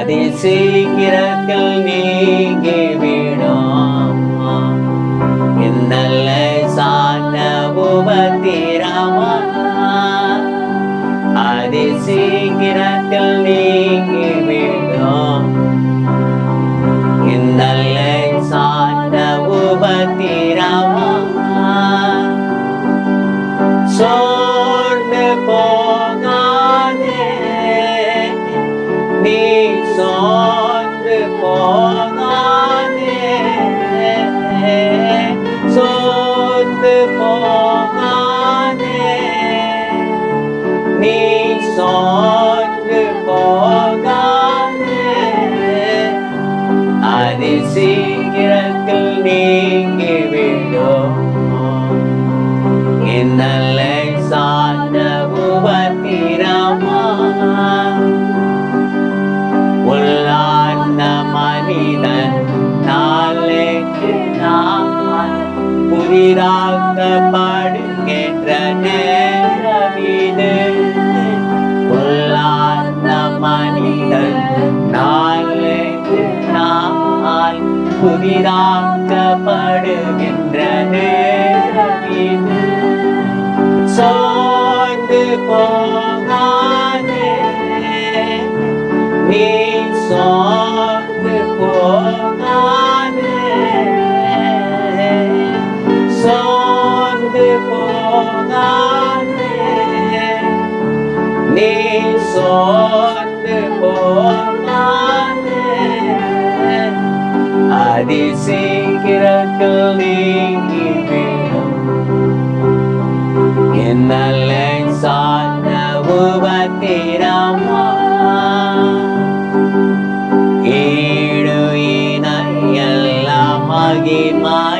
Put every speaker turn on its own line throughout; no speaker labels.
அதை சீக்கிரத்தில் நீங்கிவிடும் இன்னல்லை சார்ந்த உபத்திரமா அதி சீக்கிரத்தில் நீங்கிவிடும் இன்னல்லை சார்ந்த உபத்திரமா சோர்ந்து போ சோர்ந்து போகாதே சோர்ந்து போகாதே நீ சோர்ந்து புதிதாக்கப்படுகின்ற பாடுகின்ற இது உள்ளார்ந்த மனிதன் நாளைக்கு நாள் புதிதாக்கப்படுகின்ற நேரம் சோர்ந்து போகாதே நீ சோ அதி சீக்கிரத்தில் நீங்கிவிடும் என்னல்லை சார்ந்த உபத்திரமா ஈடு இணை எல்லாம் மகிமாய்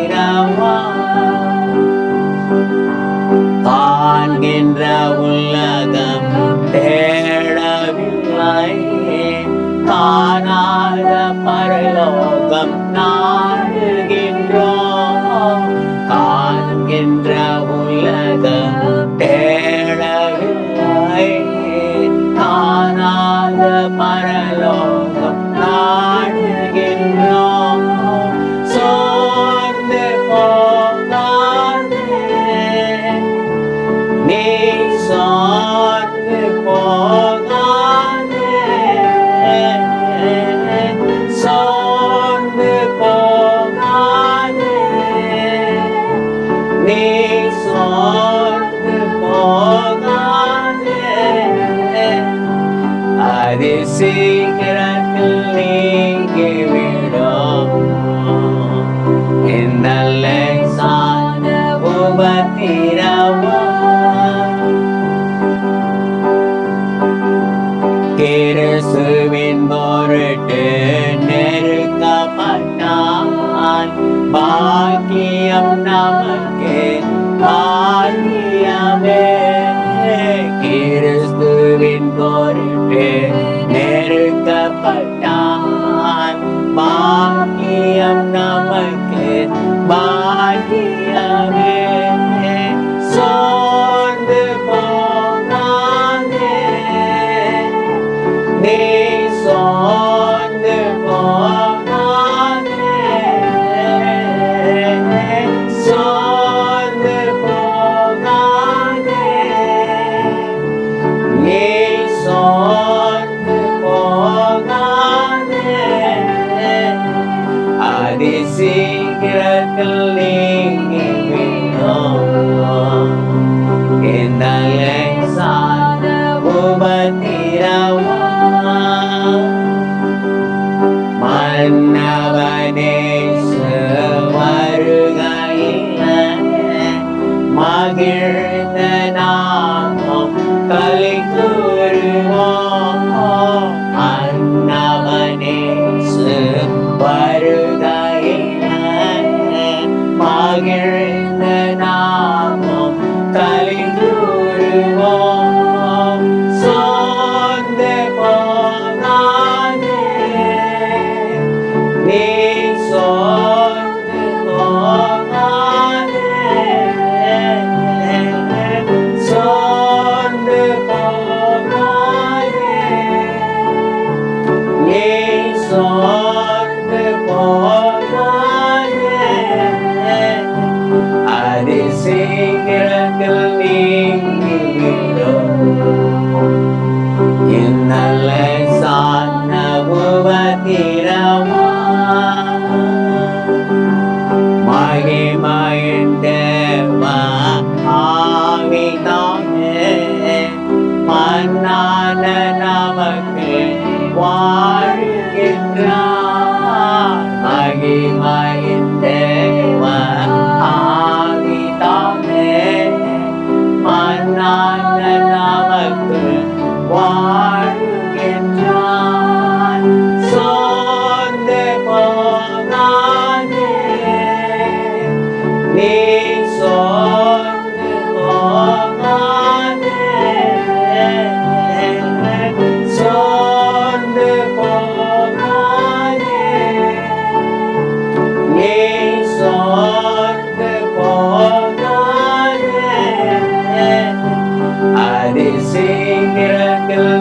காணாத பரலோகம் நாடுகின்றோம் காண்கின்ற உலகம் தேடவில்லை. காணாத பரலோகம் நாடுகின்றோம் அதி சீக்கிரத்தில் நீங்கிவிடும் இந்த லேசான உபத்திரமா கிறிஸ்துவின் பொருட்டு நெருக்கப்பட்டான் பாக்கியம் நமக்கு பாக்கியமே திரமா மகிமயண்டமா ஆமிதானே மன்னான நமக்கு வா சேங்கிரங்கள்